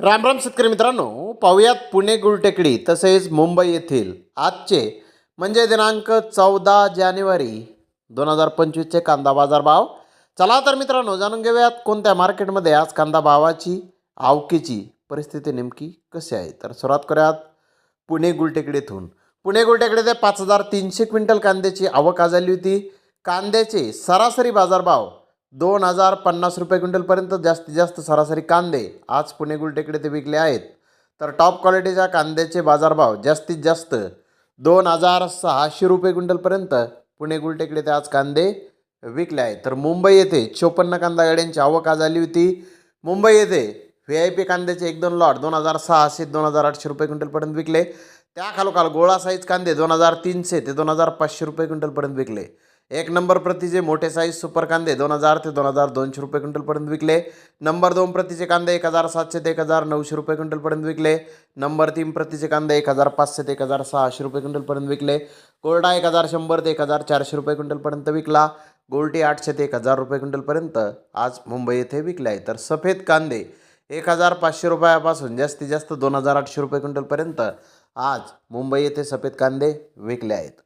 रामराम शेतकरी मित्रांनो पाहुयात पुणे गुलटेकडी तसेच मुंबई येथील आजचे म्हणजे दिनांक चौदा जानेवारी दोन हजार पंचवीसचे कांदा बाजार भाव. चला तर मित्रांनो जाणून घेऊयात कोणत्या मार्केटमध्ये आज कांदा भावाची आवकीची परिस्थिती नेमकी कशी आहे. तर सुरुवात करूयात पुणे गुलटेकडीतून. पुणे गुलटेकडे ते पाच हजार तीनशे क्विंटल कांद्याची आवक आज आली होती. कांद्याचे सरासरी बाजारभाव दोन हजार पन्नास रुपये क्विंटलपर्यंत जास्तीत जास्त सरासरी कांदे आज पुणे गुलटेकडे ते विकले आहेत. तर टॉप क्वालिटीच्या कांद्याचे बाजारभाव जास्तीत जास्त दोन हजार सहाशे रुपये क्विंटलपर्यंत पुणे गुलटेकडे ते आज कांदे विकले आहेत. तर मुंबई येथे चोपन्न कांदा गाड्यांची आवक आज आली होती. मुंबई येथे व्ही आय पी कांद्याचे एक दोन लॉट दोन हजार सहाशे दोन हजार आठशे रुपये क्विंटलपर्यंत विकले. त्या खालोखाल गोळा साईज कांदे दोन हजार तीनशे ते दोन हजार पाचशे रुपये क्विंटलपर्यंत विकले. एक नंबर प्रतीचे मोठे साईज सुपर कांदे दोन हजार ते दोन हजार दोनशे रुपये क्विंटलपर्यंत विकले. नंबर दोन प्रतीचे कांदे एक हजार सातशे ते एक हजार नऊशे रुपये क्विंटलपर्यंत विकले. नंबर तीन प्रतीचे कांदे एक हजार पाचशे ते एक हजार सहाशे रुपये क्विंटलपर्यंत विकले. कोरडा एक हजार शंभर ते एक हजार चारशे रुपये क्विंटलपर्यंत विकला. गोल्टी आठशे ते एक हजार रुपये क्विंटलपर्यंत आज मुंबई येथे विकले आहे. तर सफेद कांदे एक हजार पाचशे रुपयापासून जास्तीत जास्त दोन हजार आठशे रुपये क्विंटलपर्यंत आज मुंबई येथे सफेद कांदे विकले आहेत.